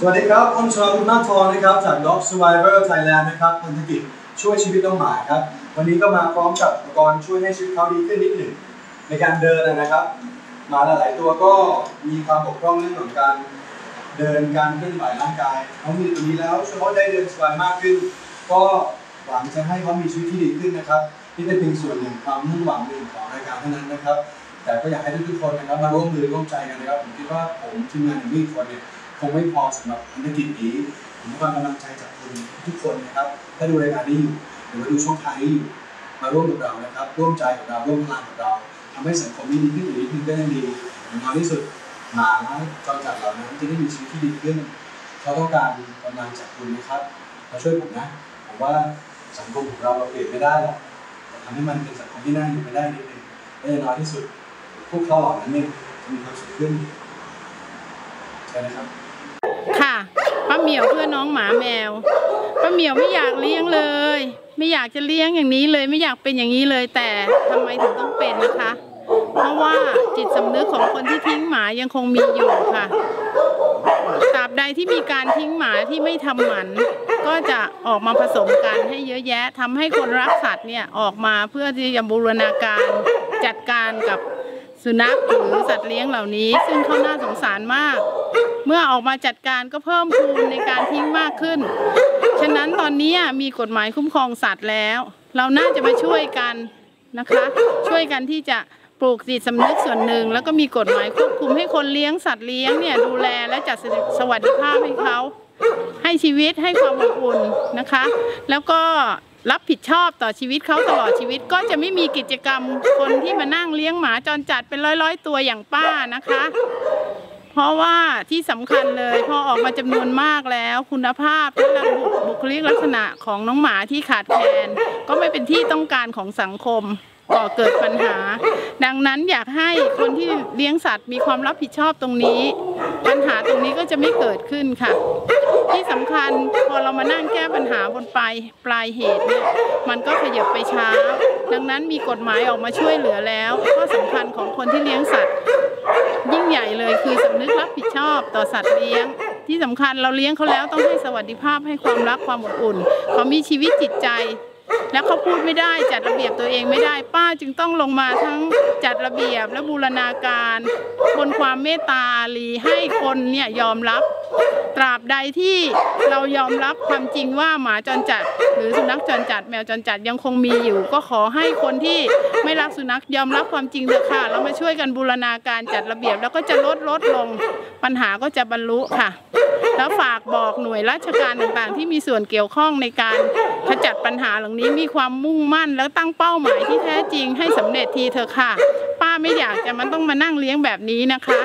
สวัสดีครับผมชลบุญนาทองนะครับ จาก Dog Survivor Thailand นะครับพันธกิจช่วยชีวิตน้องหมาครับ วันนี้ก็มาพร้อมกับอุปกรณ์ช่วยให้ชีวิตเขาดีขึ้นนิดหนึ่ง ในการเดินนะครับหมาหลาย ๆ ตัวก็มีความบกพร่องเรื่องของการเดินการเคลื่อนไหวร่างกายเขามีตัวนี้แล้วช่วยเขาได้เดินสบายมากขึ้น ก็หวังจะให้เขามีชีวิตที่ดีขึ้นนะครับนี่เป็นเพียงส่วนหนึ่งความมุ่งหวังหนึ่งของรายการเท่านั้นนะครับ แต่ก็อยากให้ทุกๆคนนะครับมาร่วมมือร่วมใจกันนะครับผมคิดว่าผมทีมงานอย่างนี้คนเนี่ย คงไม่พอสำหรับภารกิจนี้ผมต้องการกำลังใจจากคุณทุกคนนะครับ ถ้าดูรายการนี้อยู่หรือว่าดูช่องทางนี้อยู่มาร่วมกับเรานะครับ ร่วมใจกับเราร่วมพลังกับเราทำให้สังคมนี้ดีขึ้นหรือดีขึ้นก็ยังดีอย่างน้อยที่สุดหมาและจรจัดเหล่านั้นจะได้มีชีวิตที่ดีขึ้นเขาต้องการกำลังจากคุณนะครับมาช่วยผมนะผมว่าสังคมของเราเราเปลี่ยนไม่ได้หรอกแต่ทำให้มันเป็นสังคมที่น่าอยู่ไปได้นิดนึงและอย่างน้อยที่สุด พวกเขาเหล่านั้นเนี่ยจะมีความสุขขึ้นใช่นะครับ ป้าเหมียวเพื่อน้องหมาแมวป้าเหมียวไม่อยากเลี้ยงเลย ไม่อยากจะเลี้ยงอย่างนี้เลย ไม่อยากเป็นอย่างนี้เลย แต่ทำไมถึงต้องเป็นนะคะ เพราะว่าจิตสำนึกของคนที่ทิ้งหมายังคงมีอยู่ค่ะตราบใดที่มีการทิ้งหมาที่ไม่ทำหมัน ก็จะออกมาผสมกันให้เยอะแยะทำให้คนรักสัตว์เนี่ยออกมาเพื่อที่จะบูรณาการจัดการกับ สุนัขหรือสัตว์เลี้ยงเหล่านี้ ซึ่งเขาน่าสงสารมาก เมื่อออกมาจัดการก็เพิ่มพูนในการทิ้งมากขึ้น ฉะนั้นตอนนี้มีกฎหมายคุ้มครองสัตว์แล้ว เราน่าจะมาช่วยกันนะคะ ช่วยกันที่จะปลูกจิตสำนึกส่วนหนึ่ง แล้วก็มีกฎหมายควบคุมให้คนเลี้ยงสัตว์เลี้ยงเนี่ยดูแลและจัดสวัสดิภาพให้เขาให้ชีวิตให้ความอบอุ่นนะคะ แล้วก็ รับผิดชอบต่อชีวิตเขาตลอดชีวิตก็จะไม่มีกิจกรรมคนที่มานั่งเลี้ยงหมาจรจัดเป็นร้อยๆตัวอย่างป้านะคะ เพราะว่าที่สำคัญเลยพอออกมาจำนวนมากแล้ว คุณภาพและบุคลิกลักษณะของน้องหมาที่ขาดแคลนก็ไม่เป็นที่ต้องการของสังคม ก่อเกิดปัญหา ดังนั้นอยากให้คนที่เลี้ยงสัตว์มีความรับผิดชอบตรงนี้ ปัญหาตรงนี้ก็จะไม่เกิดขึ้นค่ะ ที่สำคัญพอเรามานั่งแก้ปัญหาบนปลายปลายเหตุเนี่ยมันก็ขยับไปช้า ดังนั้นมีกฎหมายออกมาช่วยเหลือแล้วข้อสำคัญของคนที่เลี้ยงสัตว์ ยิ่งใหญ่เลยคือสำนึกรับผิดชอบต่อสัตว์เลี้ยงที่สำคัญเราเลี้ยงเขาแล้วต้องให้สวัสดิภาพให้ความรักความอบอุ่นเขามีชีวิตจิตใจ แล้วเขาพูดไม่ได้จัดระเบียบตัวเองไม่ได้ ป้าจึงต้องลงมาทั้งจัดระเบียบและบูรณาการบนความเมตตาอารีให้คนเนี่ยยอมรับ ตราบใดที่เรายอมรับความจริงว่าหมาจรจัด หรือสุนัขจรจัด แมวจรจัดยังคงมีอยู่ ก็ขอให้คนที่ไม่รักสุนัขยอมรับความจริงเถอะค่ะแล้วมาช่วยกันบูรณาการจัดระเบียบ แล้วก็จะลดลดลงปัญหาก็จะบรรลุค่ะ แล้วฝากบอกหน่วยราชการต่างๆ ที่มีส่วนเกี่ยวข้องในการขจัดปัญหาเหล่านี้มีความมุ่งมั่น แล้วตั้งเป้าหมายที่แท้จริงให้สำเร็จทีเถอะค่ะ ป้าไม่อยากจะมันต้องมานั่งเลี้ยงแบบนี้นะคะ